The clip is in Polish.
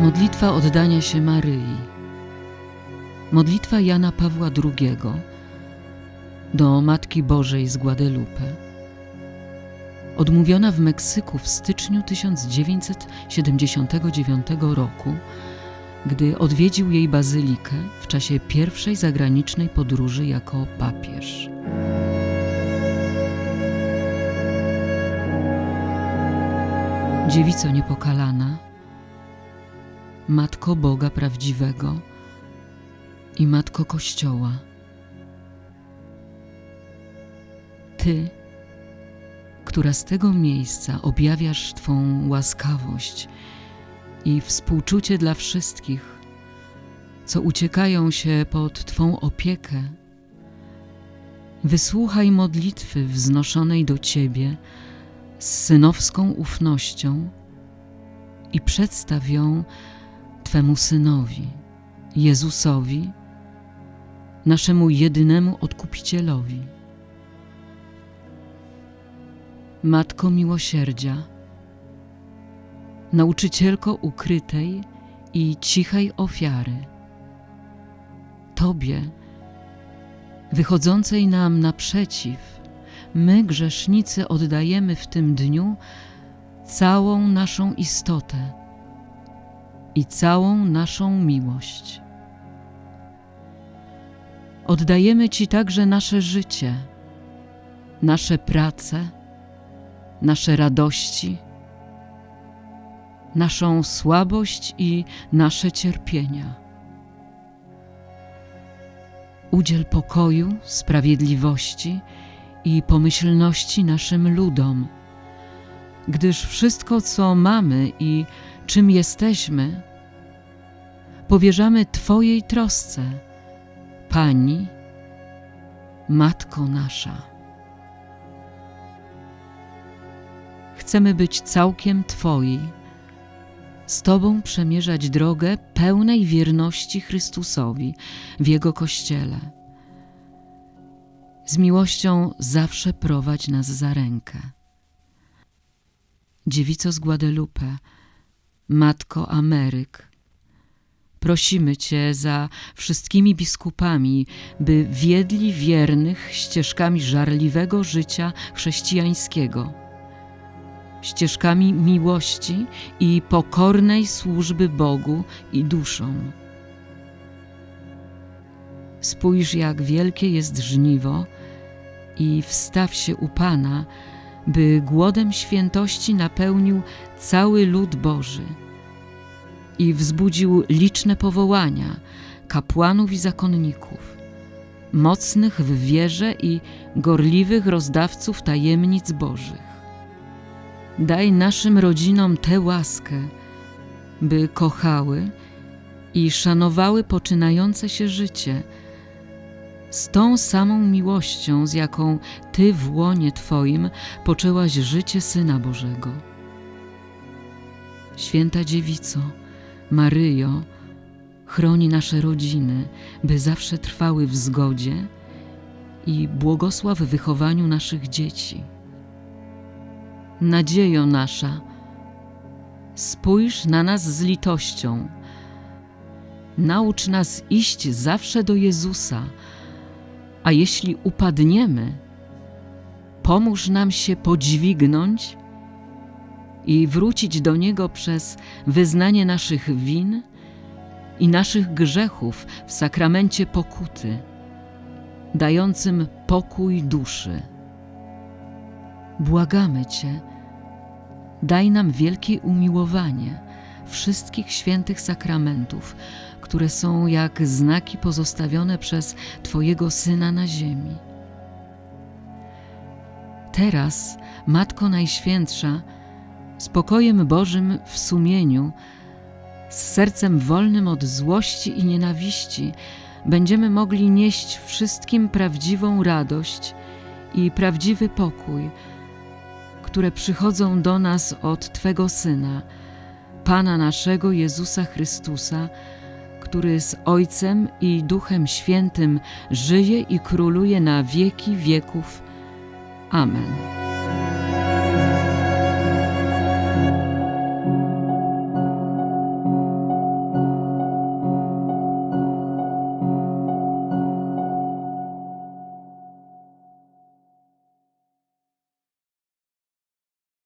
Modlitwa oddania się Maryi. Modlitwa Jana Pawła II do Matki Bożej z Guadalupe. Odmówiona w Meksyku w styczniu 1979 roku, gdy odwiedził jej bazylikę w czasie pierwszej zagranicznej podróży jako papież. Dziewico niepokalana, Matko Boga prawdziwego i Matko Kościoła. Ty, która z tego miejsca objawiasz Twą łaskawość i współczucie dla wszystkich, co uciekają się pod Twą opiekę, wysłuchaj modlitwy wznoszonej do Ciebie z synowską ufnością i przedstaw ją Twemu Synowi, Jezusowi, naszemu jedynemu Odkupicielowi. Matko miłosierdzia, nauczycielko ukrytej i cichej ofiary, Tobie, wychodzącej nam naprzeciw, my, grzesznicy, oddajemy w tym dniu całą naszą istotę i całą naszą miłość. Oddajemy Ci także nasze życie, nasze prace, nasze radości, naszą słabość i nasze cierpienia. Udziel pokoju, sprawiedliwości i pomyślności naszym ludom, gdyż wszystko, co mamy i czym jesteśmy, powierzamy Twojej trosce, Pani, Matko nasza. Chcemy być całkiem Twoi, z Tobą przemierzać drogę pełnej wierności Chrystusowi w Jego Kościele. Z miłością zawsze prowadź nas za rękę. Dziewico z Guadalupe, Matko Ameryk, prosimy Cię za wszystkimi biskupami, by wiedli wiernych ścieżkami żarliwego życia chrześcijańskiego, ścieżkami miłości i pokornej służby Bogu i duszom. Spójrz, jak wielkie jest żniwo i wstaw się u Pana, by głodem świętości napełnił cały lud Boży i wzbudził liczne powołania kapłanów i zakonników, mocnych w wierze i gorliwych rozdawców tajemnic Bożych. Daj naszym rodzinom tę łaskę, by kochały i szanowały poczynające się życie z tą samą miłością, z jaką Ty w łonie Twoim poczęłaś życie Syna Bożego. Święta Dziewico, Maryjo, chroni nasze rodziny, by zawsze trwały w zgodzie i błogosław wychowaniu naszych dzieci. Nadziejo nasza, spójrz na nas z litością. Naucz nas iść zawsze do Jezusa, a jeśli upadniemy, pomóż nam się podźwignąć i wrócić do Niego przez wyznanie naszych win i naszych grzechów w sakramencie pokuty, dającym pokój duszy. Błagamy Cię, daj nam wielkie umiłowanie wszystkich świętych sakramentów, które są jak znaki pozostawione przez Twojego Syna na ziemi. Teraz, Matko Najświętsza, spokojem Bożym w sumieniu, z sercem wolnym od złości i nienawiści, będziemy mogli nieść wszystkim prawdziwą radość i prawdziwy pokój, które przychodzą do nas od Twego Syna, Pana naszego Jezusa Chrystusa, który z Ojcem i Duchem Świętym żyje i króluje na wieki wieków. Amen.